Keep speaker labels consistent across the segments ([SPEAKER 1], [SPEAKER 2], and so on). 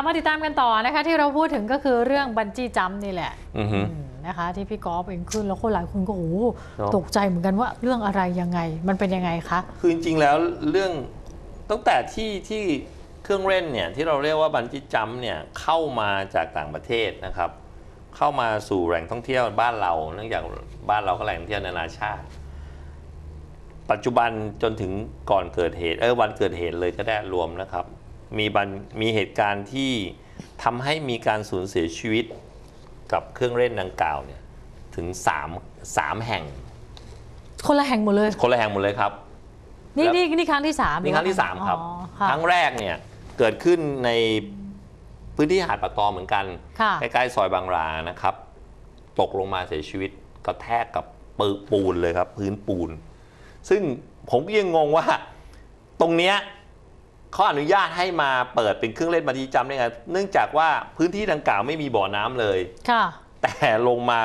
[SPEAKER 1] กลับมาติดตามกันต่อนะคะ ที่เราพูดถึงก็คือเรื่องบันจี้จัมป์นี่แหละ
[SPEAKER 2] อือฮึ
[SPEAKER 1] อืมนะคะ ที่พี่กอล์ฟเองขึ้นแล้วคนหลายคนก็โอ้โห
[SPEAKER 2] เนอะ
[SPEAKER 1] ตกใจเหมือนกันว่าเรื่องอะไรยังไง มันเป็นยังไงคะ
[SPEAKER 2] คือจริงๆแล้วเรื่องตั้งแต่ที่ที่เครื่องเล่นเนี่ยที่เราเรียกว่าบันจี้จัมป์เนี่ยเข้ามาจากต่างประเทศนะครับ เข้ามาสู่แหล่งท่องเที่ยวบ้านเราเนื่องจากบ้านเราก็แหล่งท่องเที่ยวนานาชาติ ปัจจุบันจนถึงก่อนเกิดเหตุเออวันเกิดเหตุเลยก็ได้รวมนะครับ มีบันมีเหตุการณ์ที่ทำให้มีการสูญเสียชีวิตกับเครื่องเล่นดังกล่าวเนี่ยถึง3 3แห่ง
[SPEAKER 1] คนละแห่งหมดเลย
[SPEAKER 2] คนละแห่งหมดเลยครับ
[SPEAKER 1] นี่
[SPEAKER 2] แล้ว
[SPEAKER 1] นี่นี่ครั้งที่สาม
[SPEAKER 2] นี่ครั้งที่3ครับ
[SPEAKER 1] อ๋อค่ะ
[SPEAKER 2] ครั้งแรกเนี่ยเกิดขึ้นในพื้นที่หาดปะตองเหมือนกัน
[SPEAKER 1] ค่ะ
[SPEAKER 2] ใกล้ๆซอยบางรานะครับ ตกลงมาเสียชีวิตกระแทกกับปืนปูนเลยครับ พื้นปูน ซึ่งผมก็ยังงงว่า ตรงเนี้ย เขาอนุญาตให้มาเปิดเป็นเครื่องเล่นบันทีจำได้ไงเนื่องจากว่าพื้นที่ดังกล่าวไม่มีบ่อน้ำเลย
[SPEAKER 1] ค่ะ
[SPEAKER 2] แต่ลงมา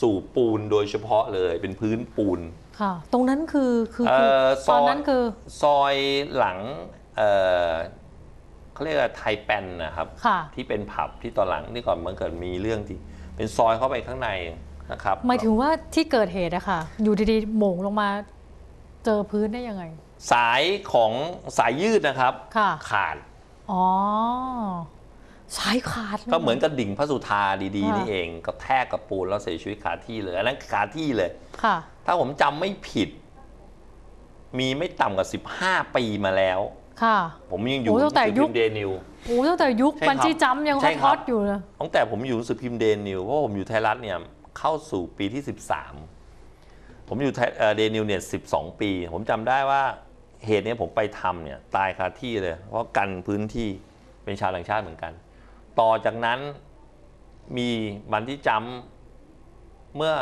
[SPEAKER 2] สู่ปูนโดยเฉพาะเลยเป็นพื้นปูน
[SPEAKER 1] ค่ะ ตรงนั้นคือคือ
[SPEAKER 2] เอ่
[SPEAKER 1] คือ
[SPEAKER 2] อ
[SPEAKER 1] ตอน
[SPEAKER 2] ซอย
[SPEAKER 1] นั้นคือ
[SPEAKER 2] ซอยหลังเอ่อเขาเรียกว่าไทยแปนนะครับ
[SPEAKER 1] ค่ะ
[SPEAKER 2] ที่เป็นผับที่ตอนหลังนี่ก่อนมันเกิดมีเรื่องที่ เป็นซอยเข้าไปข้างในนะครับ
[SPEAKER 1] หมายถึงว่าที่เกิดเหตุอะค่ะ อยู่ดีๆโหม่งลงมาเจอพื้นได้ยังไง
[SPEAKER 2] สายของสายยืดนะครับ
[SPEAKER 1] ค่ะ
[SPEAKER 2] ขาด
[SPEAKER 1] อ๋อ สายขาดลย
[SPEAKER 2] ก็เหมือนกับดิ่งพระสุธาดี
[SPEAKER 1] ค่ะ
[SPEAKER 2] ๆนี่เองก็แทกกับปูนแล้วเสียชีวิตคาที่เลยอันนั้นคาที่เลย
[SPEAKER 1] ค่ะ
[SPEAKER 2] ถ้าผมจำไม่ผิด มีไม่ต่ำกว่า 15 ปีมาแล้ว
[SPEAKER 1] ค่ะ
[SPEAKER 2] ผมยังอยู่
[SPEAKER 1] โอ้ตั้งแต่ยุค
[SPEAKER 2] เดนิว
[SPEAKER 1] โอ้ตั้งแต่ยุค
[SPEAKER 2] ใช่ครับ
[SPEAKER 1] บันจี้จัมป์ยัง
[SPEAKER 2] ใช่
[SPEAKER 1] ฮ
[SPEAKER 2] ครั
[SPEAKER 1] อบตๆอยู่เลย
[SPEAKER 2] ตั้งแต่ผมอยู่หนังสือพิมพ์เดนิวเพราะผมอยู่ไทยรัฐเนี่ยเข้าสู่ปีที่ 13 ผมอยู่เดนิวเนี่ย12 ปี ผมจำได้ว่า เหตุเนี้ยผมไปทำเนี่ยตายคาที่เลย เพราะกันพื้นที่เป็นชาวต่างชาติเหมือนกัน ต่อจากนั้นมีบันที่จำเมื่อ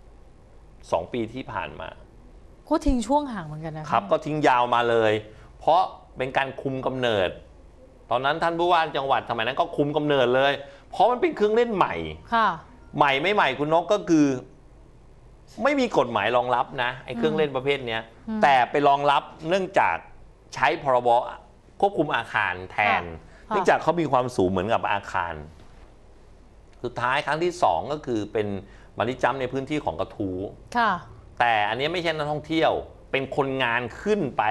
[SPEAKER 2] 2ปีที่ผ่านมา
[SPEAKER 1] ก็ทิ้งช่วงห่างเหมือนกันนะะ
[SPEAKER 2] ครับ ก็ทิ้งยาวมาเลย เพราะเป็นการคุมกำเนิด ตอนนั้นท่านผู้ว่าจังหวัดสมัยนั้นก็คุมกำเนิดเลย เพราะมันเป็นเครื่องเล่นใหม่
[SPEAKER 1] ค่ะ
[SPEAKER 2] ใหม่ไม่ใหม่คุณนกก็คือ ไม่มีกฎหมายรองรับนะไอ้เครื่องเล่นประเภทเนี้ย
[SPEAKER 1] อืม
[SPEAKER 2] แต่ไปรองรับเนื่องจากใช้พรบควบคุมอาคารแทน
[SPEAKER 1] ค่ะ
[SPEAKER 2] เนื่องจากเขามีความสูงเหมือนกับอาคาร สุดท้ายครั้งที่สองก็คือเป็นมาริจัมในพื้นที่ของกระทู้
[SPEAKER 1] ค่ะ
[SPEAKER 2] แต่อันนี้ไม่ใช่นักท่องเที่ยว เป็นคนงานขึ้นไป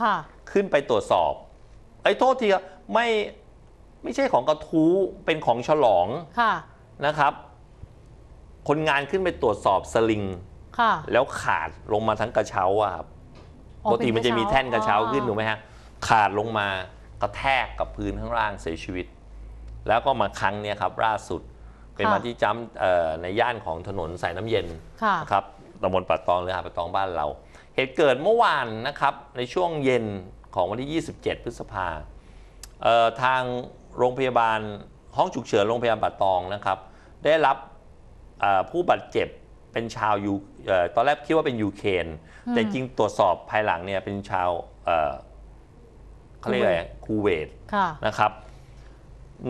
[SPEAKER 1] ค่ะ
[SPEAKER 2] ขึ้นไปตรวจสอบไอ้ยโทษทีครับไม่ไม่ใช่ของกระทู้เป็นของฉลอง
[SPEAKER 1] ค่ะ
[SPEAKER 2] นะครับ คนงานขึ้นไปตรวจสอบสลิง
[SPEAKER 1] ค่ะ
[SPEAKER 2] แล้วขาดลงมาทั้งกระเช้าอะครับ
[SPEAKER 1] อ๋อ
[SPEAKER 2] ปกติมันจะมีแท่นกระเช้าขึ้น
[SPEAKER 1] อ๋อ
[SPEAKER 2] ถูกไหมฮะขาดลงมากระแทกกับพื้นข้างล่างเสียชีวิต แล้วก็มาครั้งเนี้ยครับล่าสุดเป็นมาที่จ้ำเอ่อในย่านของถนนสายน้ำเย็น
[SPEAKER 1] ค่ะ
[SPEAKER 2] นะครับตำบลปัดตองหรือหาดปัดตองบ้านเรา เหตุเกิดเมื่อวานนะครับ ในช่วงเย็นของวันที่ 27 พฤษภาเอ่อทางโรงพยาบาลห้องฉุกเฉินโรงพยาบาลปัดตองนะครับ ได้รับเอ่อ ผู้บาดเจ็บเป็นชาวยูเอ่อตอนแรกคิดว่าเป็นยูเครนแต่จริงตรวจสอบภายหลังเนี่ยเป็นชาวเอ่อเขาเรียกอะไรคูเวต
[SPEAKER 1] ค่ะ
[SPEAKER 2] นะครับ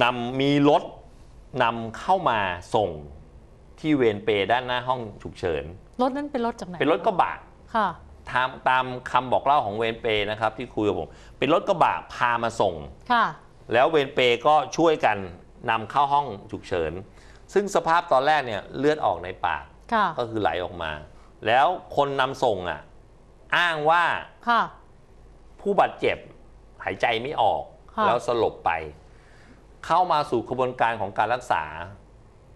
[SPEAKER 2] นำมีรถนำเข้ามาส่งที่เวรเปรย์ด้านหน้าห้องฉุกเฉิน
[SPEAKER 1] รถนั้นเป็นรถจากไหน
[SPEAKER 2] เป็นรถกระบะ
[SPEAKER 1] ค่ะ
[SPEAKER 2] ตามตามคำบอกเล่าของเวรเปรย์นะครับ ที่คุยกับผมเป็นรถกระบะพามาส่ง
[SPEAKER 1] ค่ะ
[SPEAKER 2] แล้วเวรเปรย์ก็ช่วยกันนำเข้าห้องฉุกเฉิน ซึ่งสภาพตอนแรกเนี่ยเลือดออกในปาก
[SPEAKER 1] ค่ะ
[SPEAKER 2] ก็คือไหลออกมา แล้วคนนำส่งอะ อ้างว่า
[SPEAKER 1] ค่ะ
[SPEAKER 2] ผู้บาดเจ็บหายใจไม่ออก
[SPEAKER 1] ค่ะ
[SPEAKER 2] แล้วสลบไป เข้ามาสู่กระบวนการของการรักษา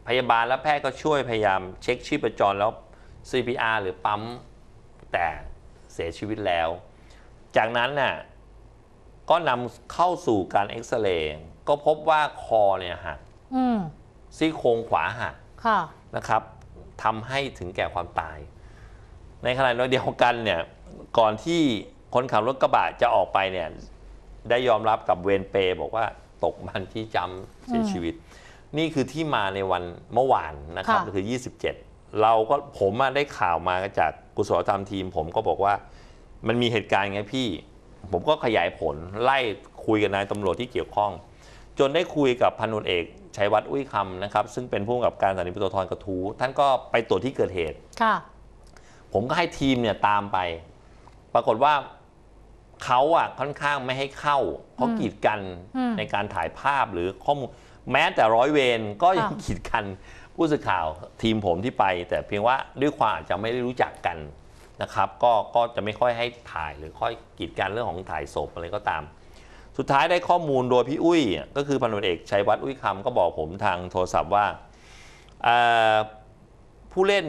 [SPEAKER 2] พยาบาลและแพทย์ก็ช่วยพยายามเช็คชีพจรแล้ว CPR หรือปั๊ม แต่เสียชีวิตแล้ว จากนั้นน่ะก็นำเข้าสู่การเอ็กซเรย์ก็พบว่าคอเนี่ยหัก
[SPEAKER 1] อืม
[SPEAKER 2] ซี่โครงขวาหัก
[SPEAKER 1] ค่ะ
[SPEAKER 2] นะครับทำให้ถึงแก่ความตาย ในขณะเดียวกันเนี่ยก่อนที่คนขับรถกระบะจะออกไปเนี่ยได้ยอมรับกับเวรเปรย์บอกว่าตกมันที่จำเสียชีวิต นี่คือที่มาในวันเมื่อวานนะครับ
[SPEAKER 1] ค่ะ
[SPEAKER 2] คือ 27 เราก็ผมอะได้ข่าวมาจากกุศลธรรมทีม ผมก็บอกว่ามันมีเหตุการณ์ไงพี่ ผมก็ขยายผลไล่คุยกับนายตำรวจที่เกี่ยวข้อง จนได้คุยกับพันตำรวจเอก ชัยวัฒน์อุ้ยคำนะครับ ซึ่งเป็นผู้กำกับการสถานีตำรวจภูธรกระทู้ท่านก็ไปตรวจที่เกิดเหตุ
[SPEAKER 1] ค่ะ
[SPEAKER 2] ผมก็ให้ทีมเนี่ยตามไป ปรากฏว่าเขาอะค่อนข้างไม่ให้เข้าเขา
[SPEAKER 1] อืม
[SPEAKER 2] กีดกัน
[SPEAKER 1] อืม
[SPEAKER 2] ในการถ่ายภาพหรือข้อมูลแม้แต่ร้อยเวรก็ยัง
[SPEAKER 1] ค่ะ
[SPEAKER 2] กีดกันผู้สื่อข่าวทีมผมที่ไป แต่เพียงว่าด้วยความอาจจะไม่ได้รู้จักกันนะครับ ก็ก็จะไม่ค่อยให้ถ่ายหรือค่อยกีดกันเรื่องของถ่ายศพอะไรก็ตาม สุดท้ายได้ข้อมูลโดยพี่อุ้ยอะก็คือพันตำรวจเอกชัยวัฒน์อุ้ยคำก็บอกผมทางโทรศัพท์ว่าเอ่อผู้เล่น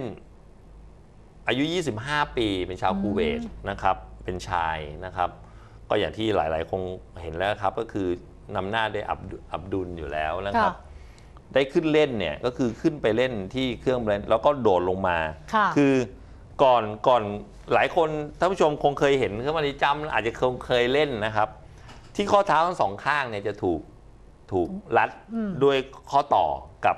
[SPEAKER 2] อายุ 25 ปี เป็นชาวคูเวตนะครับ เป็นชายนะครับ ก็อย่างที่หลาย ๆ คงเห็นแล้วครับ ก็คือนำหน้าด้วยอับดุอับดุลอยู่แล้วนะครับ
[SPEAKER 1] ค่ะ
[SPEAKER 2] ได้ขึ้นเล่นเนี่ยก็คือขึ้นไปเล่นที่เครื่องเล่นแล้วก็โดดลงมา
[SPEAKER 1] ค่ะ
[SPEAKER 2] คือก่อนก่อนหลายคนท่านผู้ชมคงเคยเห็นเครื่องบริจำอาจจะคงเคยเล่นนะครับ ที่ข้อเท้าทั้งสองข้างเนี่ยจะถูกถูกรัด
[SPEAKER 1] อืม
[SPEAKER 2] ด้วยข้อต่อกับ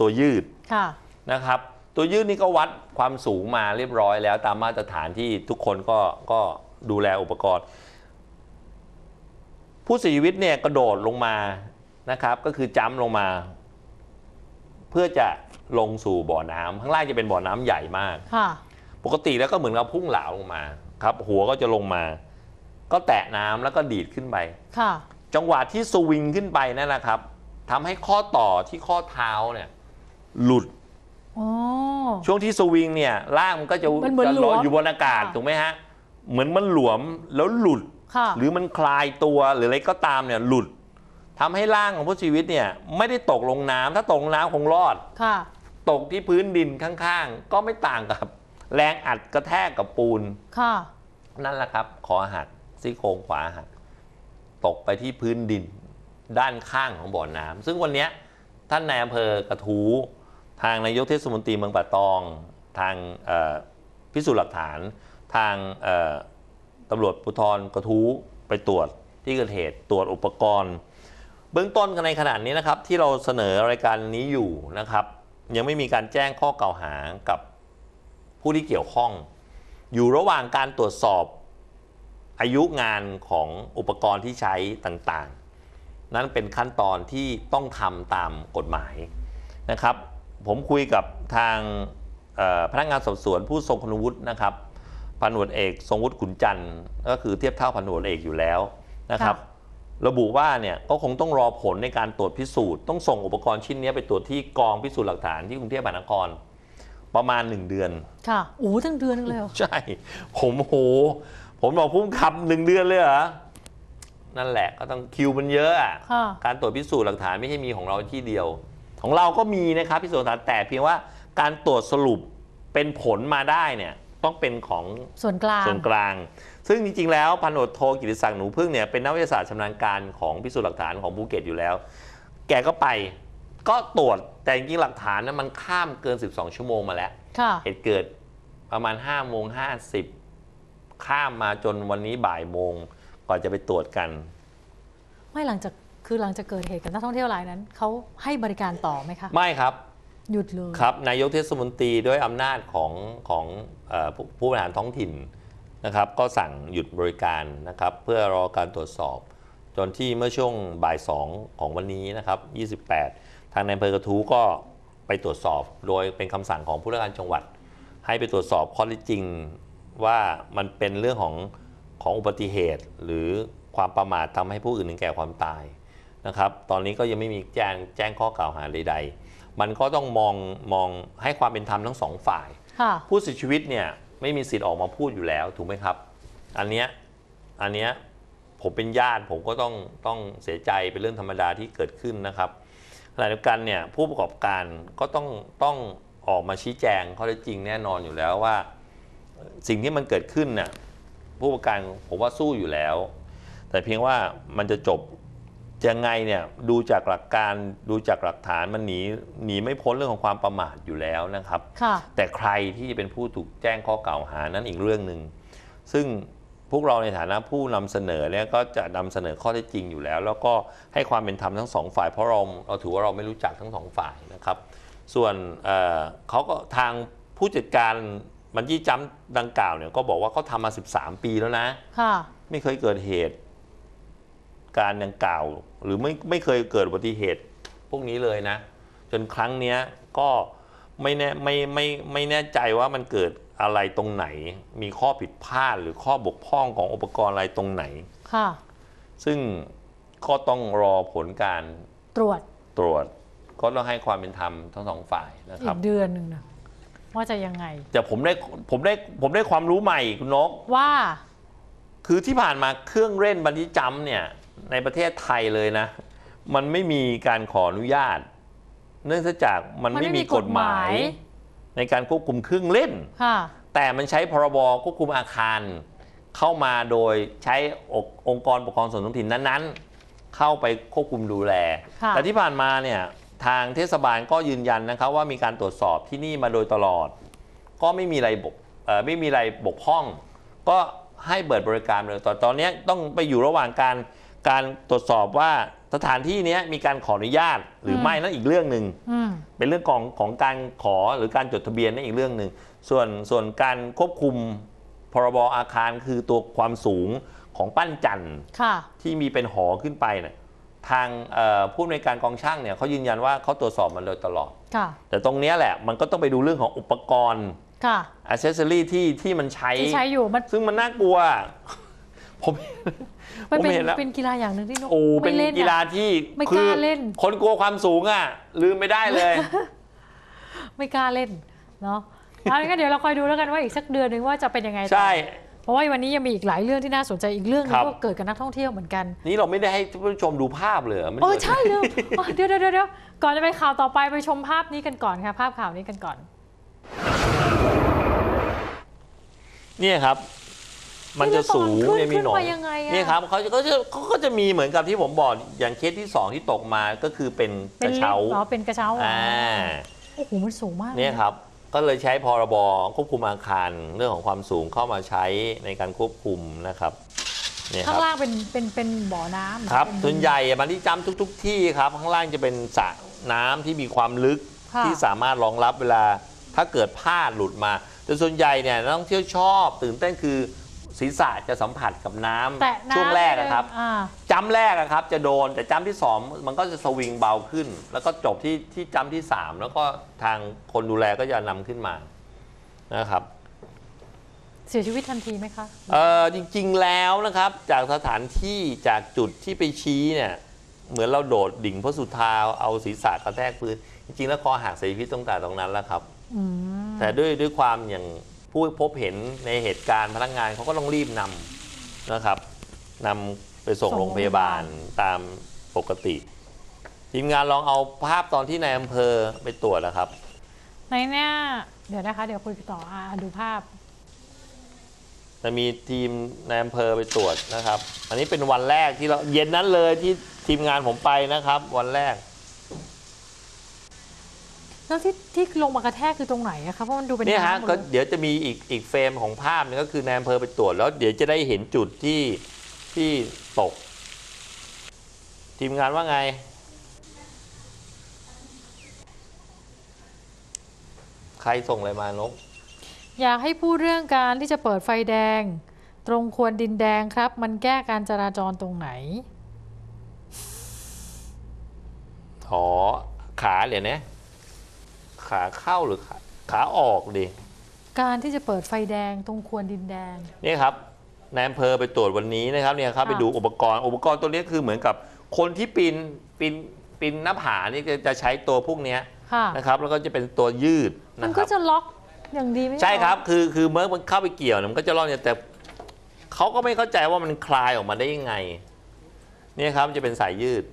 [SPEAKER 2] ตัวยืด
[SPEAKER 1] ค่ะ
[SPEAKER 2] นะครับ ตัวยืดนี่ก็วัดความสูงมาเรียบร้อยแล้วตามมาตรฐานที่ทุกคนก็ก็ดูแลอุปกรณ์ ผู้เสียชีวิตเนี่ยกระโดดลงมานะครับ ก็คือจ้ำลงมา เพื่อจะลงสู่บ่อน้ำข้างล่างจะเป็นบ่อน้ำใหญ่มาก
[SPEAKER 1] ค่ะ
[SPEAKER 2] ปกติแล้วก็เหมือนเราพุ่งเหลาลงมาครับ หัวก็จะลงมา ก็แตะน้ำแล้วก็ดีดขึ้นไป
[SPEAKER 1] ค่ะ
[SPEAKER 2] จังหวะที่สวิงขึ้นไปนั่นนะครับทำให้ข้อต่อที่ข้อเท้าเนี่ย หลุด
[SPEAKER 1] อ๋อ
[SPEAKER 2] ช่วงที่สวิงเนี่ยร่างมันก็จะ
[SPEAKER 1] มันเหมือน
[SPEAKER 2] จะ
[SPEAKER 1] หลวม
[SPEAKER 2] อยู่บนอากาศ
[SPEAKER 1] ค่ะ
[SPEAKER 2] ถูกไหมฮะ เหมือนมันหลวมแล้วหลุด
[SPEAKER 1] ค่ะ
[SPEAKER 2] หรือมันคลายตัวหรืออะไรก็ตามเนี่ยหลุดทำให้ร่างของผู้ชีวิตเนี่ย ไม่ได้ตกลงน้ำถ้าตกลงน้ำคงรอด
[SPEAKER 1] ค่ะ
[SPEAKER 2] ตกที่พื้นดินข้างๆ ก็ไม่ต่างกับ แรงอัดกระแทกกับปูน
[SPEAKER 1] ค่ะ
[SPEAKER 2] นั่นแหละครับคอหัก ซี่โครงขวาหักตกไปที่พื้นดินด้านข้างของบ่อน้ำซึ่งวันนี้ท่านนายอำเภอกระทูทางนายกเทศมนตรีเมืองป่าตอง ทางพิสูจน์หลักฐาน ทางตำรวจภูธรกระทูไปตรวจที่เกิดเหตุตรวจอุปกรณ์ เบื้องต้นกันในขณะนี้นะครับ ที่เราเสนอรายการนี้อยู่นะครับ ยังไม่มีการแจ้งข้อกล่าวหากับผู้ที่เกี่ยวข้อง อยู่ระหว่างการตรวจสอบ อายุงานของอุปกรณ์ที่ใช้ต่างๆ นั่นเป็นขั้นตอนที่ต้องทำตามกฎหมายนะครับ ผมคุยกับทางเอ่อพนักงานสอบสวนผู้ทรงคุณวุฒินะครับพันตำรวจเอกทรงวุฒิขุนจันทร์ก็คือเทียบเท่าพันตำรวจเอกอยู่แล้วนะครับ
[SPEAKER 1] ค่ะ
[SPEAKER 2] ระบุว่าเนี่ยก็คงต้องรอผลในการตรวจพิสูจน์ต้องส่งอุปกรณ์ชิ้นนี้ไปตรวจที่กองพิสูจน์หลักฐานที่กรุงเทพมหานครประมาณ 1 เดือน
[SPEAKER 1] ค่ะโอ้ตั้งเดือนนึงเลยเหรอ
[SPEAKER 2] ใช่ ผมโห ผมบอกพุ่มขับหนึ่งเดือนเลยเหรอ นั่นแหละก็ต้องคิวมันเยอะอะ
[SPEAKER 1] ค่ะ
[SPEAKER 2] การตรวจพิสูจน์หลักฐานไม่ใช่มีของเราที่เดียว ของเราก็มีนะครับพิสูจน์หลักฐานแต่เพียงว่าการตรวจสรุปเป็นผลมาได้เนี่ยต้องเป็นของ
[SPEAKER 1] ส่วนกลาง
[SPEAKER 2] ส่วนกลาง ซึ่งจริงๆแล้วพันโอโทกิติศักดิ์หนูพึ่งเนี่ยเป็นนักวิทยาศาสตร์ชำนาญการของพิสูจน์หลักฐานของภูเก็ตอยู่แล้ว แกก็ไปก็ตรวจแต่จริงๆหลักฐานนั้นมันข้ามเกิน 12 ชั่วโมงมาแล้ว
[SPEAKER 1] ค่ะ
[SPEAKER 2] เหตุเกิดประมาณ5โมง50 ข้ามมาจนวันนี้บ่ายโมงก่อนจะไปตรวจกัน
[SPEAKER 1] ไม่หลังจากคือหลังจากเกิดเหตุกับนักท่องเที่ยวรายนั้นเขาให้บริการต่อไหมคะ
[SPEAKER 2] ไม่ครับ
[SPEAKER 1] หยุดเลย
[SPEAKER 2] ครับนายกเทศมนตรีด้วยอำนาจของของเออผู้ผู้บริหารท้องถิ่นนะครับ ก็สั่งหยุดบริการนะครับ เพื่อรอการตรวจสอบ จนที่เมื่อช่วงบ่าย2ของวันนี้นะครับ 28 ทางในายอำเภอกระทู้ก็ไปตรวจสอบ โดยเป็นคำสั่งของผู้ราชการจังหวัด ให้ไปตรวจสอบข้อเท็จจริง ว่ามันเป็นเรื่องของของอุบัติเหตุ หรือความประมาททำให้ผู้อื่นถึงแก่ความตายนะครับ ตอนนี้ก็ยังไม่มีแจ้งแจ้งข้อกล่าวหาใดๆ มันก็ต้องมองมองให้ความเป็นธรรมทั้งสองฝ่าย
[SPEAKER 1] ค่ะ
[SPEAKER 2] ผู้เสียชีวิตเนี่ยไม่มีสิทธิ์ออกมาพูดอยู่แล้วถูกไหมครับ อันเนี้ยอันเนี้ยผมเป็นญาติผมก็ต้องต้องเสียใจเป็นเรื่องธรรมดาที่เกิดขึ้นนะครับขณะเดียวกันเนี่ยผู้ประกอบการก็ต้องต้องออกมาชี้แจงข้อเท็จจริงแน่นอนอยู่แล้วว่า สิ่งที่มันเกิดขึ้นน่ะผู้ประกอบการผมว่าสู้อยู่แล้ว แต่เพียงว่ามันจะจบยังไงเนี่ยดูจากหลักการดูจากหลักฐานมันหนีหนีไม่พ้นเรื่องของความประมาทอยู่แล้วนะครับ
[SPEAKER 1] ค่ะ
[SPEAKER 2] แต่ใครที่จะเป็นผู้ถูกแจ้งข้อกล่าวหานั้นอีกเรื่องหนึ่งซึ่งพวกเราในฐานะผู้นำเสนอเนี่ยก็จะนำเสนอข้อเท็จจริงอยู่แล้ว แล้วก็ให้ความเป็นธรรมทั้งสองฝ่ายเพราะเราเราถือว่าเราไม่รู้จักทั้งสองฝ่ายนะครับ ส่วนเอ่อเขาก็ทางผู้จัดการ บัญชีจัมดังกล่าวเนี่ยก็บอกว่าเขาทำมา 13 ปีแล้วนะ
[SPEAKER 1] ค่ะ
[SPEAKER 2] ไม่เคยเกิดเหตุ การดังกล่าว หรือไม่ไม่เคยเกิดอุบัติเหตุ พวกนี้เลยนะ จนครั้งเนี้ยก็ไม่แน่ไม่ไม่ไม่แน่ใจว่ามันเกิดอะไรตรงไหน มีข้อผิดพลาดหรือข้อบกพร่องของอุปกรณ์อะไรตรงไหน
[SPEAKER 1] ค่ะ
[SPEAKER 2] ซึ่งก็ต้องรอผลการ
[SPEAKER 1] ตรวจ
[SPEAKER 2] ตรวจ ก็ต้องให้ความเป็นธรรมทั้งสองฝ่ายนะค
[SPEAKER 1] อี
[SPEAKER 2] รับ
[SPEAKER 1] กเดือนหนึ่งนะ ว่าจะยังไง
[SPEAKER 2] แต่ผมได้ผมได้ผมได้ความรู้ใหม่คุณนก
[SPEAKER 1] ว่า
[SPEAKER 2] คือที่ผ่านมาเครื่องเล่นบันจี้จัมป์เนี่ย ในประเทศไทยเลยนะ มันไม่มีการขออนุญาต เนื่องจากมัน
[SPEAKER 1] มันไม่
[SPEAKER 2] ไม่
[SPEAKER 1] มี
[SPEAKER 2] มีกฎหมาย
[SPEAKER 1] กฎหมาย
[SPEAKER 2] ในการควบคุมเครื่องเล่น
[SPEAKER 1] ค่ะ
[SPEAKER 2] แต่มันใช้พรบควบคุมอาคาร เข้ามาโดยใช้อกองค์กรปกครองส่วนท้องถิ่นนั้นๆ เข้าไปควบคุมดูแล
[SPEAKER 1] ค่ะ
[SPEAKER 2] แต่ที่ผ่านมาเนี่ย ทางเทศบาลก็ยืนยันนะครับว่ามีการตรวจสอบที่นี่มาโดยตลอด ก็ไม่มีอะไรบกเอ่อไม่มีอะไรบกพร่อง ก็ให้เปิดบริการเลยแต่ตอนนี้ต้องไปอยู่ระหว่างการการตรวจสอบว่าสถานที่เนี้ยมีการขออนุญาตหรือไม่นั่นอีกเรื่องหนึ่ง
[SPEAKER 1] อืม
[SPEAKER 2] เป็นเรื่องของของการขอหรือการจดทะเบียนนั่นอีกเรื่องหนึ่งส่วนส่วนการควบคุมพรบอาคารคือตัวความสูงของปั้นจันทร์
[SPEAKER 1] ค่ะ
[SPEAKER 2] ที่มีเป็นหอขึ้นไปเนี่ย ทางเอ่อผู้อำนวยการกองช่างเนี่ยเขายืนยันว่าเขาตรวจสอบมันโดยตลอด
[SPEAKER 1] ค่ะ
[SPEAKER 2] แต่ตรงเนี้ยแหละมันก็ต้องไปดูเรื่องของอุปกรณ์
[SPEAKER 1] ค่ะ
[SPEAKER 2] อ c เซสซอรี่ที่ที่มันใช้
[SPEAKER 1] ที่ใช้อยู่มัน
[SPEAKER 2] ซึ่งมันน่ากลัว ผม
[SPEAKER 1] มัน
[SPEAKER 2] ผม
[SPEAKER 1] เป็น
[SPEAKER 2] เห็นแล้ว
[SPEAKER 1] เป็นกีฬาอย่างหนึ่งที่นก
[SPEAKER 2] โอ้เป็น
[SPEAKER 1] ไม่เล่น
[SPEAKER 2] กีฬา
[SPEAKER 1] อะ
[SPEAKER 2] ที่
[SPEAKER 1] ไม่
[SPEAKER 2] คื
[SPEAKER 1] กล้าเล่น
[SPEAKER 2] คนกลัวความสูงอะ ลืมไม่ได้เลย
[SPEAKER 1] ไม่กล้าเล่นเนาะเอางั้นเดี๋ยวเราคอยดูแล้วกันว่าอีกสักเดือนหนึ่งว่าจะเป็นยังไงต่อ
[SPEAKER 2] ใช่
[SPEAKER 1] เพราะว่าวันนี้ยังมีอีกหลายเรื่องที่น่าสนใจอีกเรื่องหนึ
[SPEAKER 2] ค
[SPEAKER 1] ง
[SPEAKER 2] รับ
[SPEAKER 1] ก็เกิดกับนักท่องเที่ยวเหมือนกัน
[SPEAKER 2] นี่เราไม่ได้ให้ท่านผู้ชมดูภาพเลยหรมัน
[SPEAKER 1] เออ
[SPEAKER 2] กิด
[SPEAKER 1] ใช่เดี๋ยวอ๋อเดี๋ยวเดี๋ยวเดี๋ยวก่อนจะไปข่าวต่อไปไปชมภาพนี้กันก่อนค่ะภาพข่าวนี้กันก่อน
[SPEAKER 2] เนี่ยครับมันจะสูง
[SPEAKER 1] ขึ้น
[SPEAKER 2] เนี่ยมีหนอ
[SPEAKER 1] ขึ้
[SPEAKER 2] ง
[SPEAKER 1] นไปยังไงอะ
[SPEAKER 2] นี่ครับเขาจะเขาจะเขาก็จะมีเหมือนกับที่ผมบอกอย่างเคสที่สองที่ตกมาก็คือเป็นก
[SPEAKER 1] เป็น
[SPEAKER 2] ระ
[SPEAKER 1] ลิฟ
[SPEAKER 2] เช้า
[SPEAKER 1] ต์อ๋อเป็นกระเช้าอ๋อ
[SPEAKER 2] อ่า
[SPEAKER 1] โอ้โหมันสูงมาก
[SPEAKER 2] เนี่ยครับ ก็เลยใช้พรบควบคุมอาคารเรื่องของความสูงเข้ามาใช้ในการควบคุมนะครับเนี่ยค
[SPEAKER 1] ข้าง
[SPEAKER 2] รับ
[SPEAKER 1] ล่างเป็นเป็นเป็นบ่อน้ำ
[SPEAKER 2] ครับ
[SPEAKER 1] เป็น
[SPEAKER 2] ส่วนใหญ่อะบันที่จำทุกๆที่ครับ ข้างล่างจะเป็นสระน้ำที่มีความลึก
[SPEAKER 1] ค่ะ
[SPEAKER 2] ที่สามารถรองรับเวลาถ้าเกิดพลาดหลุดมา แต่ส่วนใหญ่เนี่ยนักท่องเที่ยวชอบ ตื่นเต้นคือ ศีรษะจะสัมผัสกับน้ำ
[SPEAKER 1] แตะน้ำ
[SPEAKER 2] ช่วงแรกอะครับ
[SPEAKER 1] อ่า
[SPEAKER 2] จำแรกอะครับจะโดนแต่จำที่สองมันก็จะสวิงเบาขึ้น แล้วก็จบที่ที่จำที่สามแล้วก็ทางคนดูแลก็จะนำขึ้นมานะครับ
[SPEAKER 1] เสียชีวิตทันทีไหมคะ
[SPEAKER 2] เออจริงๆแล้วนะครับจากสถานที่จากจุดที่ไปชี้เนี่ยเหมือนเราโดดดิ่งพระสุธาเอาศีรษะกระแทกพื้นจริงๆแล้วคอหักเสียชีวิตตั้งแต่ตรงนั้นแล้วครับ
[SPEAKER 1] อืม
[SPEAKER 2] แต่ด้วยด้วยความอย่าง ผู้พบเห็นในเหตุการณ์พนักงานเขาก็ต้องรีบนำนะครับนำไปส่งโรงพยาบาลตามปกติ ทีมงานลองเอาภาพตอนที่ในายอำเภอไปตรวจนะครับ
[SPEAKER 1] ในเนี่ยเดี๋ยวนะคะ เดี๋ยวคุยต่ออ่าดูภาพ
[SPEAKER 2] จะมีทีมในอำเภอไปตรวจนะครับ อันนี้เป็นวันแรกที่เราเย็นนั้นเลยที่ทีมงานผมไปนะครับ วันแรก
[SPEAKER 1] แล้วที่ที่ลงมากระแทกคือตรงไหนอะคะเพราะมันดูเป็น
[SPEAKER 2] เนี่ยฮะำ
[SPEAKER 1] หมด
[SPEAKER 2] ก็
[SPEAKER 1] เลย
[SPEAKER 2] เดี๋ยวจะมีอีกอีกเฟรมของภาพนึงก็คือในอำเภอไปตรวจแล้วเดี๋ยวจะได้เห็นจุดที่ที่ตก ทีมงานว่าไง ใครส่งอะไรมานก
[SPEAKER 1] อยากให้พูดเรื่องการที่จะเปิดไฟแดง ตรงควรดินแดงครับ มันแก้การจราจรตรงไหน
[SPEAKER 2] อ๋อ ขาเดี๋ยวนะ ขาเข้าหรือขาขาออกดิ
[SPEAKER 1] การที่จะเปิดไฟแดงตรงควรดินแดง
[SPEAKER 2] นี่ครับนายอำเภอไปตรวจวันนี้นะครับเนี่ยครับ
[SPEAKER 1] ค่ะ
[SPEAKER 2] ไปดูอุปกรณ์อุปกรณ์ตัวนี้คือเหมือนกับคนที่ปีนปีนปีนหน้าผานี่จะจะใช้ตัวพวกเนี้ย
[SPEAKER 1] ค่ะ
[SPEAKER 2] นะครับแล้วก็จะเป็นตัวยืด
[SPEAKER 1] มัน
[SPEAKER 2] นะค
[SPEAKER 1] ก็
[SPEAKER 2] รับ
[SPEAKER 1] จะล็อกอย่างดีไม่
[SPEAKER 2] ใช่
[SPEAKER 1] เหอ
[SPEAKER 2] ครับคือคือเมื่อมันเข้าไปเกี่ยวเนี่ยมันก็จะร่อนเนี่ยแต่เขาก็ไม่เข้าใจว่ามันคลายออกมาได้ยังไงเนี่ยครับมันจะเป็นสายยืด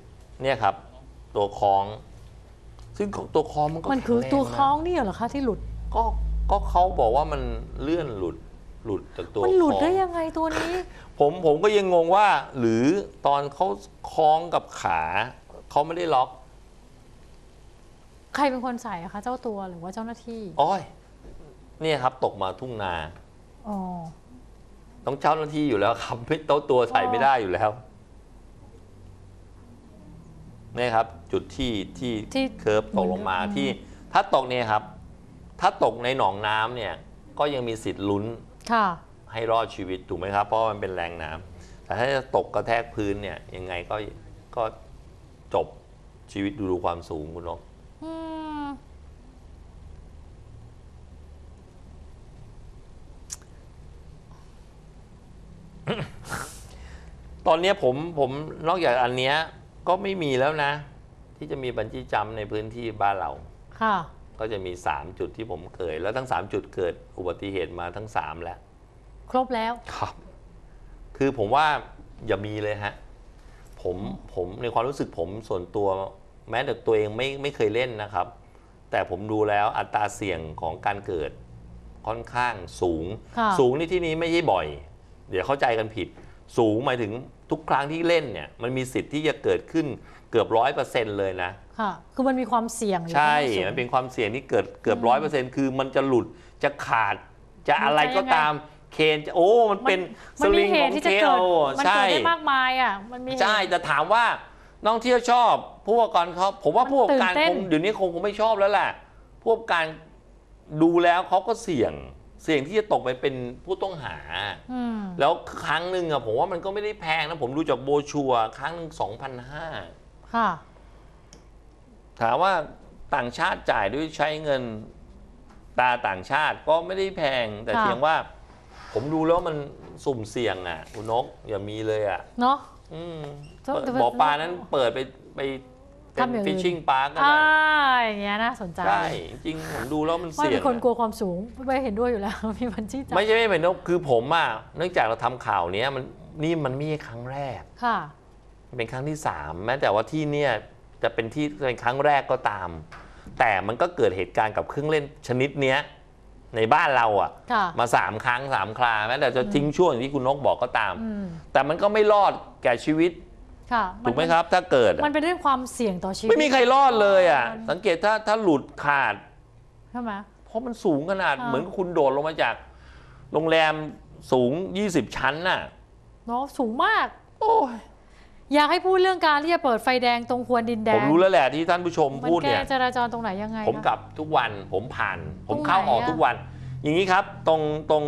[SPEAKER 2] เนี่ยครับ ตัวคล้อง ซึ่งตัวคล้องมันก็
[SPEAKER 1] มันคือ
[SPEAKER 2] แข็งแรง
[SPEAKER 1] ตัว
[SPEAKER 2] นะ
[SPEAKER 1] คล้องนี่เหรอคะที่หลุด
[SPEAKER 2] ก็ก็เขาบอกว่ามันเลื่อนหลุดหลุดจากตัว
[SPEAKER 1] มันหลุด
[SPEAKER 2] คอ
[SPEAKER 1] ได้ยังไงตัวนี้
[SPEAKER 2] ผมผมก็ยังงงว่า หรือตอนเขาคล้องกับขาเขาไม่ได้ล็อก
[SPEAKER 1] ใครเป็นคนใส่อะคะเจ้าตัวหรือว่าเจ้าหน้าที่
[SPEAKER 2] อ้อยเนี่ยครับตกมาทุ่งนา
[SPEAKER 1] อ๋อ
[SPEAKER 2] ต้องเจ้าหน้าที่อยู่แล้วครับไม่โต๊ะตัวใส่
[SPEAKER 1] อ๋อ
[SPEAKER 2] ไม่ได้อยู่แล้ว นี่ครับจุดที่ที่
[SPEAKER 1] ท
[SPEAKER 2] เคิร์ฟตกลงมาที่ ถ้าตกเนี่ยครับ ถ้าตกในหนองน้ำเนี่ยก็ยังมีสิทธิ์ลุ้น
[SPEAKER 1] ค่ะ
[SPEAKER 2] ให้รอดชีวิตถูกไหมครับ เพราะมันเป็นแรงน้ำแต่ถ้าตกกระแทกพื้นเนี่ยยังไงก็ก็จบชีวิตดูดูความสูงคุณนก
[SPEAKER 1] อื
[SPEAKER 2] ตอนนี้ผมผมนอกจากอันเนี้ย ก็ไม่มีแล้วนะ ที่จะมีบัญชีจำในพื้นที่บ้านเรา
[SPEAKER 1] ค่ะ
[SPEAKER 2] ก็จะมี 3 จุดที่ผมเคย แล้วทั้ง 3 จุดเกิดอุบัติเหตุมาทั้ง 3 แล้ว
[SPEAKER 1] ครบแล้ว
[SPEAKER 2] ครับ คือผมว่าอย่ามีเลยฮะ ผมผมในความรู้สึกผมส่วนตัวแม้แต่ตัวเองไม่ไม่เคยเล่นนะครับ แต่ผมดูแล้วอัตราเสี่ยงของการเกิดค่อนข้างสูง
[SPEAKER 1] ค่ะ
[SPEAKER 2] สูงในที่นี้ไม่ใช่บ่อย เดี๋ยวเข้าใจกันผิด สูงหมายถึง ทุกครั้งที่เล่นเนี่ยมันมีสิทธิ์ที่จะเกิดขึ้นเกือบร้อยเปอร์เซ็นต์เลยนะ
[SPEAKER 1] ค่ะ คือมันมีความเสี่ยงอยู่
[SPEAKER 2] ใช่
[SPEAKER 1] ที่สูง
[SPEAKER 2] มันเป็นความเสี่ยงที่เกิดเกือบร้อยเปอร์เซ็นต์คือมันจะหลุดจะขาดจะอะไรก็ตามเคนจะโอ้มันเป็นส
[SPEAKER 1] มันมี
[SPEAKER 2] ลิง
[SPEAKER 1] เห
[SPEAKER 2] ขอ
[SPEAKER 1] ตุ
[SPEAKER 2] ง
[SPEAKER 1] ที่
[SPEAKER 2] เค
[SPEAKER 1] จะเกิด
[SPEAKER 2] โอ
[SPEAKER 1] มัน
[SPEAKER 2] ใช่
[SPEAKER 1] เกิดได้มากมายอะ มันมีเหตุ
[SPEAKER 2] ใช่แต่ถามว่าน้องเที่ยวชอบผู้ประกอบการเขาผมว่า
[SPEAKER 1] มัน
[SPEAKER 2] ผู้ประกอบการ
[SPEAKER 1] ตื่นเต้
[SPEAKER 2] คนงเดี๋ยวนี้คงคงไม่ชอบแล้วแหละผู้ประกอบการดูแล้วเขาก็เสี่ยง เสี่ยงที่จะตกไปเป็นผู้ต้องหา
[SPEAKER 1] อืม
[SPEAKER 2] แล้วครั้งหนึ่งอะผมว่ามันก็ไม่ได้แพงนะ ผมดูจากโบรชัวร์ครั้งหนึ่งสองพันห้า
[SPEAKER 1] ค่ะ
[SPEAKER 2] ถามว่าต่างชาติจ่ายด้วยใช้เงินตาต่างชาติก็ไม่ได้แพง แต่
[SPEAKER 1] ค่ะ
[SPEAKER 2] เพียงว่า ผมดูแล้วมันสุ่มเสี่ยงอะคุณนกอย่ามีเลยอะ
[SPEAKER 1] เนาะ
[SPEAKER 2] อืม
[SPEAKER 1] ต้อง
[SPEAKER 2] เปิดบ่อปลานั้นเปิดไปไป เป็น
[SPEAKER 1] ทำอย่างอื่น
[SPEAKER 2] ฟิชชิงปาร์กก็
[SPEAKER 1] อ่า
[SPEAKER 2] ได้
[SPEAKER 1] อย่างเงี้ยน่าสนใจ
[SPEAKER 2] ใช่จริงๆผมดูแล้วมัน
[SPEAKER 1] ไม่
[SPEAKER 2] เสี่ย
[SPEAKER 1] เป็
[SPEAKER 2] ง
[SPEAKER 1] นคนก
[SPEAKER 2] อะ
[SPEAKER 1] ลัวความสูงไม่เห็นด้วยอยู่แล้ว มีบัญชีจับ
[SPEAKER 2] ไม่ใช่ไม่เป็นนกคือผมอะเนื่องจากเราทำข่าวเนี้ยมันนี่มันไม่ใช่ครั้งแรก
[SPEAKER 1] ค่ะ
[SPEAKER 2] มันเป็นครั้งที่สามแม้แต่ว่าที่เนี่ยจะเป็นที่เป็นครั้งแรกก็ตาม แต่มันก็เกิดเหตุการณ์กับเครื่องเล่นชนิดเนี้ยในบ้านเราอะ
[SPEAKER 1] ค่ะ
[SPEAKER 2] มาสามครั้งสามคราแม้แต่จะทิ้งช่วงอย่างที่คุณนกบอกก็ตาม
[SPEAKER 1] อืม
[SPEAKER 2] แต่มันก็ไม่รอดแก่ชีวิต
[SPEAKER 1] ค่ะ
[SPEAKER 2] ถูกไหมครับ ถ้าเกิดอะ
[SPEAKER 1] มันเป็นเรื่องความเสี่ยงต่อชีวิต
[SPEAKER 2] ไม่มีใครรอดเลยอะ
[SPEAKER 1] มัน
[SPEAKER 2] สังเกตถ้าถ้าหลุดขาด
[SPEAKER 1] ใช่ไหม
[SPEAKER 2] เพราะมันสูงขนาด
[SPEAKER 1] อ่า
[SPEAKER 2] เหมือนกับคุณโดดลงมาจาก โรงแรมสูง 20 ชั้นน่ะ
[SPEAKER 1] เนาะสูงมาก
[SPEAKER 2] โอ้ย
[SPEAKER 1] อยากให้พูดเรื่องการที่จะเปิดไฟแดงตรงควรดินแด
[SPEAKER 2] ผ
[SPEAKER 1] ง
[SPEAKER 2] มรู้แล้วแหละที่ท่านผู้ชม
[SPEAKER 1] มัน
[SPEAKER 2] พูด
[SPEAKER 1] แก้
[SPEAKER 2] เนี่ย
[SPEAKER 1] จราจรตรงไหนยังไง
[SPEAKER 2] ผม
[SPEAKER 1] นะ
[SPEAKER 2] กลับทุกวันผมผ่าน ผม
[SPEAKER 1] ตรงไหน
[SPEAKER 2] เข้าออก
[SPEAKER 1] อะ
[SPEAKER 2] ทุกวัน อย่างนี้ครับ ตรงตรง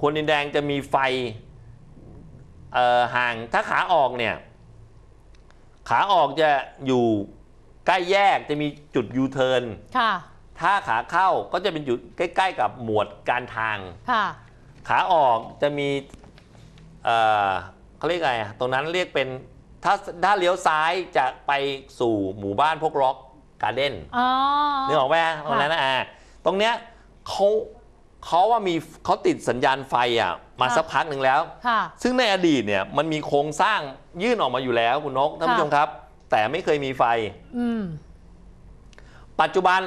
[SPEAKER 2] ควนดินแดงจะมีไฟเอ่อ ห่างถ้าขาออกเนี่ยขาออกจะอยู่ใกล้แยกจะมีจุดยูเทิร์น
[SPEAKER 1] ค่ะ
[SPEAKER 2] ถ้าขาเข้าก็จะเป็นจุดใกล้ ๆ กับหมวดการทาง
[SPEAKER 1] ค่ะ
[SPEAKER 2] ขาออกจะมีเอ่อเขาเรียกไงอะตรงนั้นเรียกเป็นถ้าถ้าเลี้ยวซ้ายจะไปสู่หมู่บ้านพวกร็อกการ์เด้น
[SPEAKER 1] อ๋อ
[SPEAKER 2] นึกออกไหมตรงนั้นนะอ่าตรงเนี้ยเขา เขาว่ามีเขาติดสัญญาณไฟอะมา
[SPEAKER 1] ค่ะ
[SPEAKER 2] สักพักหนึ่งแล้ว
[SPEAKER 1] ค่ะ
[SPEAKER 2] ซึ่งในอดีตเนี่ยมันมีโครงสร้างยื่นออกมาอยู่แล้วคุณนกท่านผู้ชมครับ แต่ไม่เคยมีไฟ
[SPEAKER 1] อืม
[SPEAKER 2] ปัจจุบัน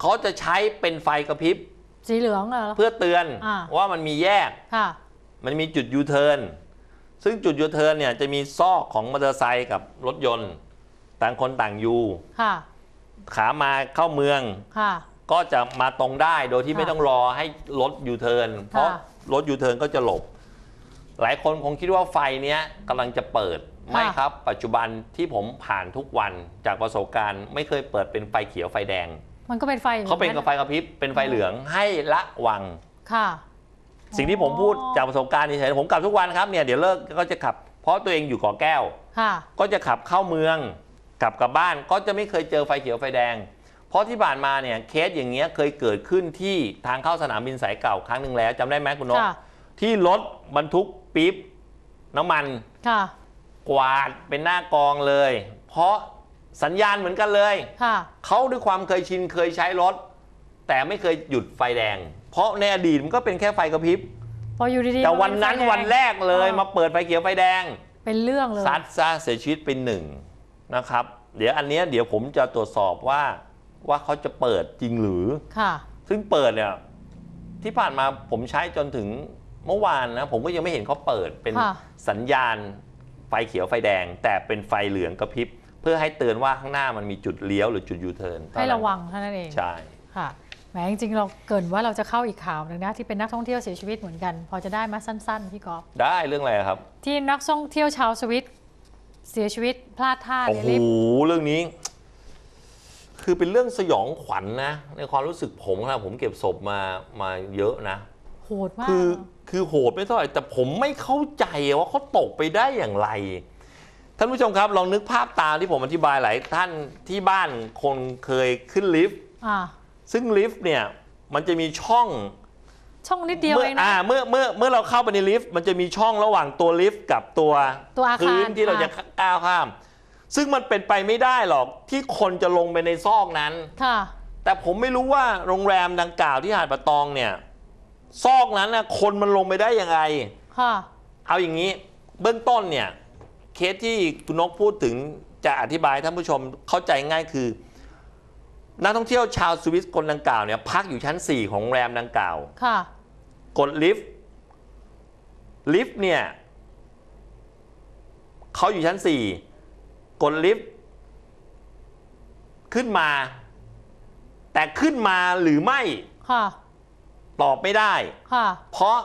[SPEAKER 2] เขาจะใช้เป็นไฟกระพริบ
[SPEAKER 1] สีเหลืองเหรอ
[SPEAKER 2] เพื่อเตือน
[SPEAKER 1] อ่า
[SPEAKER 2] ว่ามันมีแยก
[SPEAKER 1] ค่ะ
[SPEAKER 2] มันมีจุดยูเทิร์นซึ่งจุดยูเทิร์นเนี่ยจะมีซอกของมอเตอร์ไซค์กับรถยนต์ ต่างคนต่างยู
[SPEAKER 1] ค่ะ
[SPEAKER 2] ขามาเข้าเมือง
[SPEAKER 1] ค่ะ
[SPEAKER 2] ก็จะมาตรงได้โดยที่
[SPEAKER 1] ค่ะ
[SPEAKER 2] ไม่ต้องรอให้รถยูเทิร์นเพราะ
[SPEAKER 1] ค่ะ
[SPEAKER 2] รถยูเทิร์นก็จะหลบ หลายคนคงคิดว่าไฟเนี้ยกำลังจะเปิดไม่ครับ ปัจจุบันที่ผมผ่านทุกวันจากประสบการณ์ ไม่เคยเปิดเป็นไฟเขียวไฟแดง
[SPEAKER 1] มันก็เป็นไฟอยู่
[SPEAKER 2] เขาเป็นกับไฟกระพริบเป็นไฟเหลืองให้ละวัง
[SPEAKER 1] ค่ะ
[SPEAKER 2] สิ่งที่ผมพูดจากประสบการณ์เฉยๆผมกลับทุกวันครับเนี่ยเดี๋ยวเลิกก็จะขับ เพราะตัวเองอยู่เกาะแก้ว
[SPEAKER 1] ค่ะ
[SPEAKER 2] ก็จะขับเข้าเมืองกลับกลับบ้านก็จะไม่เคยเจอไฟเขียวไฟแดง เพราะที่ผ่านมาเนี่ยเคสอย่างเงี้ยเคยเกิดขึ้นที่ทางเข้าสนามบินสายเก่าครั้งหนึ่งแล้วจำได้ไหมคุณนก
[SPEAKER 1] ค่ะ
[SPEAKER 2] ที่รถบรรทุกปี๊บน้ำมัน
[SPEAKER 1] ค่ะ
[SPEAKER 2] กวาดเป็นหน้ากองเลย เพราะสัญญาณเหมือนกันเลย
[SPEAKER 1] ค่ะ
[SPEAKER 2] เขาด้วยความเคยชินเคยใช้รถ แต่ไม่เคยหยุดไฟแดง เพราะในอดีตมันก็เป็นแค่ไฟกระพริบ
[SPEAKER 1] พออยู่ดีๆ
[SPEAKER 2] แต่
[SPEAKER 1] มั
[SPEAKER 2] วันนั้น
[SPEAKER 1] เป็ไฟดง
[SPEAKER 2] วันแรกเลย
[SPEAKER 1] ออ
[SPEAKER 2] มาเปิดไฟเขียวไฟแดง
[SPEAKER 1] เป็นเรื่องเลย
[SPEAKER 2] ซัดซะเสียชีวิตเป็นหนึ่งนะครับ เดี๋ยวอันเนี้ยเดี๋ยวผมจะตรวจสอบว่า ว่าเขาจะเปิดจริงหรือ
[SPEAKER 1] ค่ะ
[SPEAKER 2] ซึ่งเปิดเนี่ยที่ผ่านมาผมใช้จนถึงเมื่อวานนะผมก็ยังไม่เห็นเขาเปิดเป็น
[SPEAKER 1] ค่ะ
[SPEAKER 2] สัญญาณไฟเขียวไฟแดง แต่เป็นไฟเหลืองกระพริบ เพื่อให้เตือนว่าข้างหน้ามันมีจุดเลี้ยวหรือจุดยูเทิร์น
[SPEAKER 1] ให้ระวังเท่านั้นเอง
[SPEAKER 2] ใช่
[SPEAKER 1] ค่ะแหมจริงๆเราเกรินว่าเราจะเข้าอีกข่าวหนึ่งนะที่เป็นนักท่องเที่ยวเสียชีวิตเหมือนกัน พอจะได้มาสั้นๆพี่กอฟ
[SPEAKER 2] ได้เรื่องอะไรครับ
[SPEAKER 1] ที่นักท่องเที่ยวชาวสวิตเสียชีวิตพลาดท่า
[SPEAKER 2] โอ้
[SPEAKER 1] ใน
[SPEAKER 2] โห
[SPEAKER 1] ลิฟต์
[SPEAKER 2] เรื่องนี้ คือเป็นเรื่องสยองขวัญนะ ในความรู้สึกผมนะผมเก็บศพมามาเยอะนะ
[SPEAKER 1] โหดมาก
[SPEAKER 2] คือคือโหดไม่เท่าไหร่แต่ผมไม่เข้าใจว่าเขาตกไปได้อย่างไร ท่านผู้ชมครับลองนึกภาพตามที่ผมอธิบายหลายท่านที่บ้านคนเคยขึ้นลิฟต์
[SPEAKER 1] อ่า
[SPEAKER 2] ซึ่งลิฟต์เนี่ยมันจะมีช่อง
[SPEAKER 1] ช่องนิดเดียว
[SPEAKER 2] เมื่อ
[SPEAKER 1] เองนะ
[SPEAKER 2] อ่าเมื่อเมื่อเมื่อเราเข้าไปในลิฟต์มันจะมีช่องระหว่างตัวลิฟต์กับตัว
[SPEAKER 1] ตัวอาคาร
[SPEAKER 2] พื้นที่เรา
[SPEAKER 1] อะ
[SPEAKER 2] จะก้าวข้าม ซึ่งมันเป็นไปไม่ได้หรอกที่คนจะลงไปในซอกนั้น
[SPEAKER 1] ค่ะ
[SPEAKER 2] แต่ผมไม่รู้ว่าโรงแรมดังกล่าวที่หาดปะตองเนี่ย ซอกนั้นนะคนมันลงไปได้ยังไง
[SPEAKER 1] ค่ะ
[SPEAKER 2] เอาอย่างนี้เบื้องต้นเนี่ย เคสที่คุณนกพูดถึงจะอธิบายให้ท่านผู้ชมเข้าใจง่ายคือ นักท่องเที่ยวชาวสวิสคนดังกล่าวเนี่ยพักอยู่ชั้น 4 ของโรงแรมดังกล่าว
[SPEAKER 1] ค่ะ
[SPEAKER 2] กดลิฟต์ลิฟต์เนี่ยเขาอยู่ชั้น4 กดลิฟต์ขึ้นมา แต่ขึ้นมาหรือไม่
[SPEAKER 1] ค่ะ
[SPEAKER 2] ตอบไม่ได้
[SPEAKER 1] ค่ะ
[SPEAKER 2] เพราะ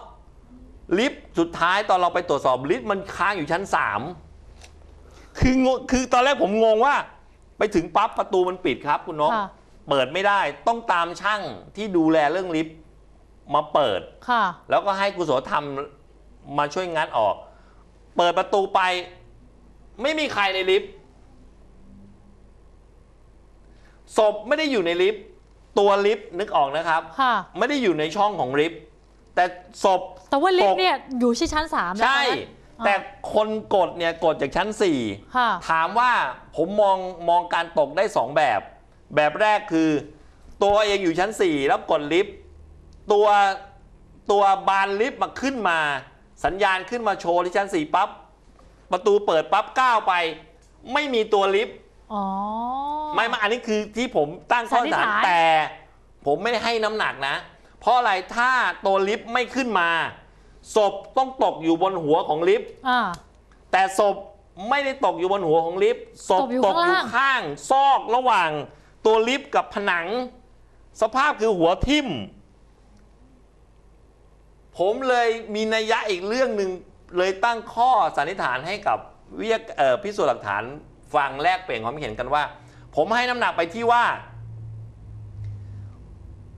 [SPEAKER 2] ลิฟต์สุดท้ายตอนเราไปตรวจสอบลิฟต์มันค้างอยู่ชั้น3คืองงคือตอนแรกผมงงว่า ไปถึงปั๊บประตูมันปิดครับ คุณนก
[SPEAKER 1] ค่ะ
[SPEAKER 2] เปิดไม่ได้ต้องตามช่างที่ดูแลเรื่องลิฟต์มาเปิด
[SPEAKER 1] ค่ะ
[SPEAKER 2] แล้วก็ให้กุศลธรรมมาช่วยงัดออก เปิดประตูไป ไม่มีใครในลิฟต์ ศพไม่ได้อยู่ในลิฟต์ตัวลิฟต์นึกออกนะครับ
[SPEAKER 1] ค่ะ
[SPEAKER 2] ไม่ได้อยู่ในช่องของลิฟต์แต่ศพ
[SPEAKER 1] แต่ว่าลิฟ
[SPEAKER 2] ต
[SPEAKER 1] ต์
[SPEAKER 2] ก
[SPEAKER 1] เนี่ยอยู่ที่ชั้นสามแล้ว
[SPEAKER 2] ใช่
[SPEAKER 1] ตอนนั้น
[SPEAKER 2] แต่คนกดเนี่ยกดจากชั้น
[SPEAKER 1] ค่ะ
[SPEAKER 2] 4 ถามว่าผมมองมองการตกได้ 2 แบบ แบบแรกคือ ตัวเองอยู่ชั้น 4 แล้วกดลิฟต์ตัวตัวบานลิฟต์มาขึ้นมา สัญญาณขึ้นมาโชว์ที่ชั้น 4 ปั๊บ ประตูเปิดปั๊บก้าวไป ไม่มีตัวลิฟต์
[SPEAKER 1] อ๋อ
[SPEAKER 2] ไม่ไม่อันนี้คือที่ผมตั้งข้อสันนิษฐาน
[SPEAKER 1] สันนิษฐาน
[SPEAKER 2] แต่ ผมไม่ได้ให้น้ำหนักนะ เพราะอะไรถ้าตัวลิฟต์ไม่ขึ้นมา ศพต้องตกอยู่บนหัวของลิฟต์
[SPEAKER 1] อ่า
[SPEAKER 2] แต่ศพไม่ได้ตกอยู่บนหัวของลิฟต์ศพ
[SPEAKER 1] ตกอยู่
[SPEAKER 2] ตกอยู่
[SPEAKER 1] ข้างล่าง
[SPEAKER 2] ข้างซอกระหว่าง ตัวลิฟต์กับผนัง สภาพคือหัวทิ่ม ผมเลยมีนัยยะอีกเรื่องหนึ่งเลยตั้งข้อสันนิษฐานให้กับวิทยาเอ่อพิสูจน์หลักฐาน ฟังแลกเปลี่ยนความเห็นกันว่า ผมให้น้ำหนักไปที่ว่า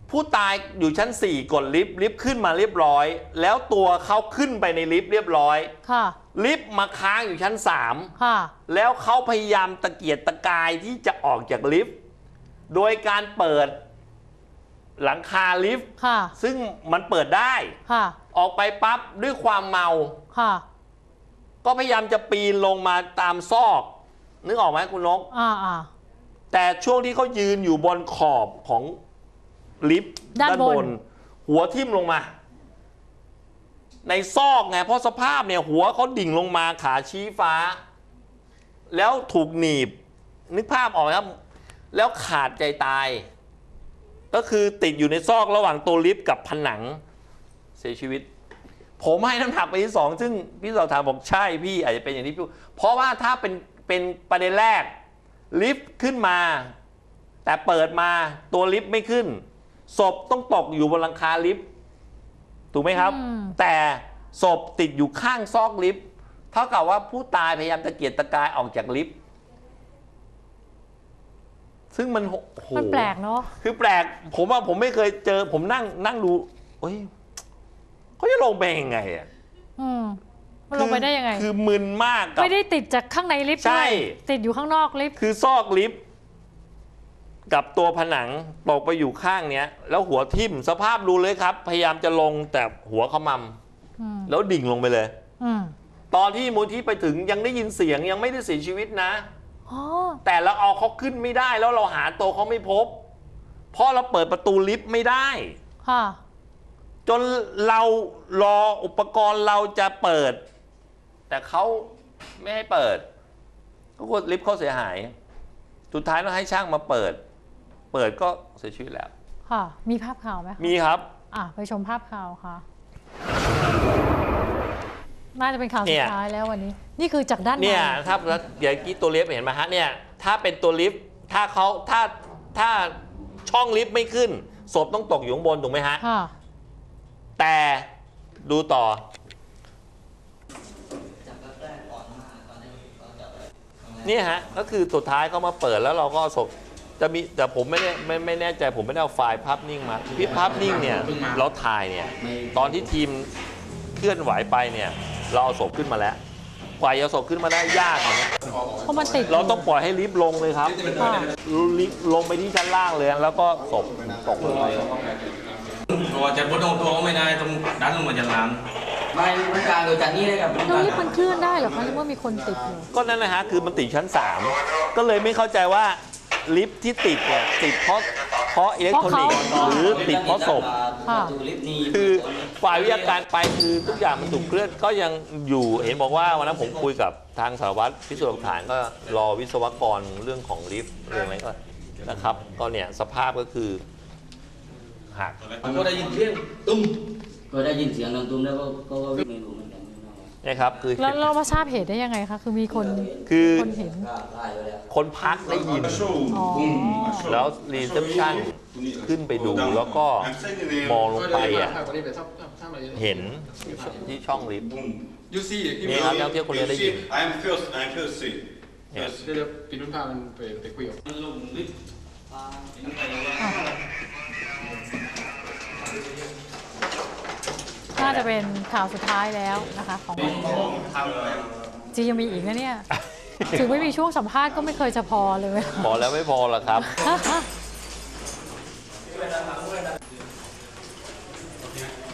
[SPEAKER 2] ผู้ตายอยู่ชั้น 4 กดลิฟต์ลิฟต์ขึ้นมาเรียบร้อย แล้วตัวเขาขึ้นไปในลิฟต์เรียบร้อย
[SPEAKER 1] ค่ะ
[SPEAKER 2] ลิฟต์มาค้างอยู่ชั้น
[SPEAKER 1] ค่ะ
[SPEAKER 2] 3แล้วเขาพยายามตะเกียกตะกายที่จะออกจากลิฟต์โดยการเปิดหลังคาลิฟต์
[SPEAKER 1] ค่ะ
[SPEAKER 2] ซึ่งมันเปิดได้
[SPEAKER 1] ค่ะ
[SPEAKER 2] ออกไปปั๊บด้วยความเมา
[SPEAKER 1] ค่ะ
[SPEAKER 2] ก็พยายามจะปีนลงมาตามซอก นึกออกไหมคุณนก
[SPEAKER 1] อ่าอ่า
[SPEAKER 2] แต่ช่วงที่เขายืนอยู่บนขอบของลิฟต์
[SPEAKER 1] ด้านบน
[SPEAKER 2] หัวทิ่มลงมา ในซอกไงเพราะสภาพเนี่ย หัวเขาดิ่งลงมาขาชี้ฟ้า แล้วถูกหนีบ นึกภาพออกไหมครับ แล้วขาดใจตาย ก็คือติดอยู่ในซอกระหว่างตัวลิฟต์กับผนัง เสียชีวิต ผมให้น้ำหนักไปที่สองซึ่งพี่สอบถามบอกใช่พี่อาจจะเป็นอย่างที่พี่พูดเพราะว่าถ้าเป็น เป็นประเด็นแรก ลิฟต์ขึ้นมา แต่เปิดมาตัวลิฟต์ไม่ขึ้น ศพต้องตกอยู่บนหลังคาลิฟต์ถูกไหมครับ
[SPEAKER 1] อืม
[SPEAKER 2] แต่ศพติดอยู่ข้างซอกลิฟต์เท่ากับว่าผู้ตายพยายามตะเกียกตะกายออกจากลิฟต์ซึ่งมันโหโห
[SPEAKER 1] มันแปลกเนาะ
[SPEAKER 2] คือแปลก ผมว่าผมไม่เคยเจอ ผมนั่งนั่งดูเฮ้ยเขาจะลงไปยังไงอะ
[SPEAKER 1] อื มมันลงไปได้ยังไง
[SPEAKER 2] คือมึนมากกับ
[SPEAKER 1] ไม่ได้ติดจากข้างในลิฟต์
[SPEAKER 2] ใช่
[SPEAKER 1] ด้วยติดอยู่ข้างนอกลิฟต์
[SPEAKER 2] คือซอกลิฟต์กับตัวผนังตกไปอยู่ข้างเนี้ย แล้วหัวทิ่มสภาพรู้เลยครับ พยายามจะลงแต่หัวขม
[SPEAKER 1] อืมำ
[SPEAKER 2] แล้วดิ่งลงไปเลย
[SPEAKER 1] อืม
[SPEAKER 2] ตอนที่มูลที่ไปถึงยังได้ยินเสียงยังไม่ได้เสียชีวิตนะ
[SPEAKER 1] อ๋อ
[SPEAKER 2] แต่เราเอาเขาขึ้นไม่ได้แล้วเราหาตัวเขาไม่พบ เพราะเราเปิดประตูลิฟต์ไม่ได้
[SPEAKER 1] ค่ะ
[SPEAKER 2] จนเรารออุปกรณ์เราจะเปิด แต่เขาไม่ให้เปิด ก็กดลิฟต์เขาเสียหาย สุดท้ายเราให้ช่างมาเปิด เปิดก็เสียชีวิตแล้ว
[SPEAKER 1] ค่ะ มีภาพข่าวไหมคะ
[SPEAKER 2] มีครับ
[SPEAKER 1] อะไปชมภาพข่าวค่ะ น่าจะเป็นข่าว
[SPEAKER 2] เนี่
[SPEAKER 1] สุ
[SPEAKER 2] ย
[SPEAKER 1] ดท้ายแล้ววันนี้ นี่คือจากด้านใน
[SPEAKER 2] เนี่ยถ้าอย่างกี้ตัวลิฟต์เห็นไหมฮะเนี่ยถ้าเป็นตัวลิฟต์ถ้าเขาถ้าถ้าช่องลิฟต์ไม่ขึ้นศพต้องตกอยู่ข้างบนถูกไหมฮะ
[SPEAKER 1] ค่ะ
[SPEAKER 2] แต่ดูต่อ เนี่ยฮะก็คือสุดท้ายเขามาเปิดแล้วเราก็เอาศพจะมีแต่ผมไม่ได้ไม่ไม่แน่ใจผมไม่ได้เอาไฟล์ภาพนิ่งมาพี่ภาพนิ่งเนี่ยเราถ่ายเนี่ยตอนที่ทีมเคลื่อนไหวไปเนี่ยเราเอาศพขึ้นมาแล้วกว่าจะเอาศพขึ้นมาได้ยากอย่างเงี้ย
[SPEAKER 1] เพราะมันติด
[SPEAKER 2] เราต้องปล่อยให้ลิฟต์ลงเลยครับ
[SPEAKER 1] ค่ะ
[SPEAKER 2] ลิฟต์ลงไปที่ชั้นล่างเลยแล้วก็ศพตกลงไป
[SPEAKER 3] เพราะว่าจะบดตรงตัวก็ไม่ได้ต้องดันลงมาจากน้
[SPEAKER 4] ไม่มันกลางโดยจากนี้เลยครับ
[SPEAKER 1] แล้วลิฟต์มันเคลื่อนได้เหรอคะหรือว่ามีคนติดอยู่
[SPEAKER 2] ก็นั่นนะฮะคือมันติดชั้น 3 ก็เลยไม่เข้าใจว่าลิฟต์ที่ติดเนี่ยติดเพราะเพราะอิเล็กทรอนิกส์หรือติดเพราะศพ
[SPEAKER 1] ค่ะ
[SPEAKER 4] ประตูลิฟต์นี่
[SPEAKER 2] คือฝ่ายวิทยาการไปคือทุกอย่างมันถูกเคลื่อนก็ยังอยู่เห็นบอกว่าวันนั้นผมคุยกับทางสารวัตรพิสูจน์หลักฐานก็รอวิศวกรเรื่องของลิฟต์เรื่องอะไรก็นะครับ ก็เนี่ยสภาพก็คือหักำ
[SPEAKER 3] ก็ได้ยินเสียงตุ้ม
[SPEAKER 4] ก็ได้ยินเสียงดังตุ้มแล้วก็ก็ก็ไม่รู้เหมือนกันไม่รู้
[SPEAKER 2] นะครับคือ
[SPEAKER 1] แล้วเรามาทราบเหตุได้ยังไงคะคือมีคน
[SPEAKER 2] คือ
[SPEAKER 1] คนเห็น
[SPEAKER 4] ก็ตายไปแล้ว
[SPEAKER 2] คนพักได้ยิน
[SPEAKER 1] อ๋อ
[SPEAKER 2] แล้วรีเซพชันขึ้นไปดูแล้วก็มองลงไปอะเห็นที่ช่องลิฟต์
[SPEAKER 5] You see, he
[SPEAKER 2] นี่ครับนักท่องเที่ยวคนนี้ได้ยิน
[SPEAKER 5] I'm first, I'm first see.
[SPEAKER 2] Ja.
[SPEAKER 5] First. Det är pinnupääven te kuiva.
[SPEAKER 3] ลงลิฟต์
[SPEAKER 1] น่าจะเป็นข่าวสุดท้ายแล้วนะคะของวันนี้จริงยังมีอีกนะเนี่ย ถึงไม่มีช่วงสัมภาษณ์ก็ไม่เคยจะพอเลย
[SPEAKER 2] พอแล้วไม่พอหรอกครับ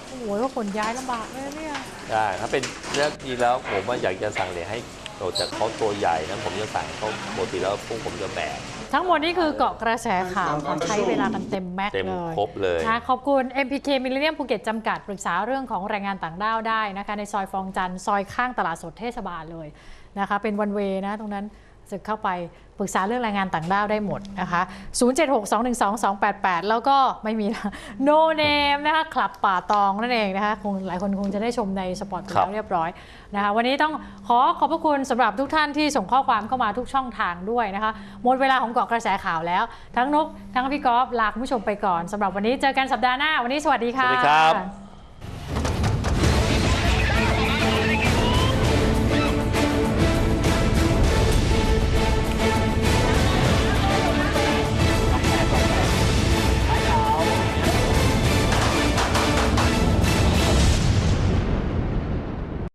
[SPEAKER 1] โอ้โหว่าขนย้ายลำบากเลยนะเนี่ย
[SPEAKER 2] ใช่ถ้าเป็นเรื่องนี้แล้วผมว่าอยากจะสั่งเลยให้เราจะเขาตัวใหญ่นั้นผมจะสั่งเขาปกติแล้วพวกผมจะแบก
[SPEAKER 1] ทั้งหมดนี่คือเกาะกระแสข่าวเขาใช้เวลากันเต็มแม็กซ์
[SPEAKER 2] เต็ม
[SPEAKER 1] เลย
[SPEAKER 2] ครบเลย
[SPEAKER 1] นะขอบคุณ MPK Millennium ภูเก็ตจำกัดปรึกษาเรื่องของแรงงานต่างด้าวได้นะคะในซอยฟองจันทร์ซอยข้างตลาดสดเทศบาลเลยนะคะเป็นวันเวนะตรงนั้น สึกเข้าไปปรึกษาเรื่องแรงงานต่างด้าวได้หมดนะคะ 0762122288 แล้วก็ไม่มีนะ No Name นะคะคลับป่าตองนั่นเองนะคะคงหลายคนคงจะได้ชมในสปอตไป
[SPEAKER 2] ครับ
[SPEAKER 1] แล้วเรียบร้อยนะคะ วันนี้ต้องขอขอบพระคุณสำหรับทุกท่านที่ส่งข้อความเข้ามาทุกช่องทางด้วยนะคะ หมดเวลาของเกาะกระแสข่าวแล้ว ทั้งนกทั้งพี่กอล์ฟลาคุณผู้ชมไปก่อนสำหรับวันนี้เจอกันสัปดาห์หน้า วันนี้สวัสดี
[SPEAKER 2] ส
[SPEAKER 1] ค่ะ
[SPEAKER 2] วัสดีครับ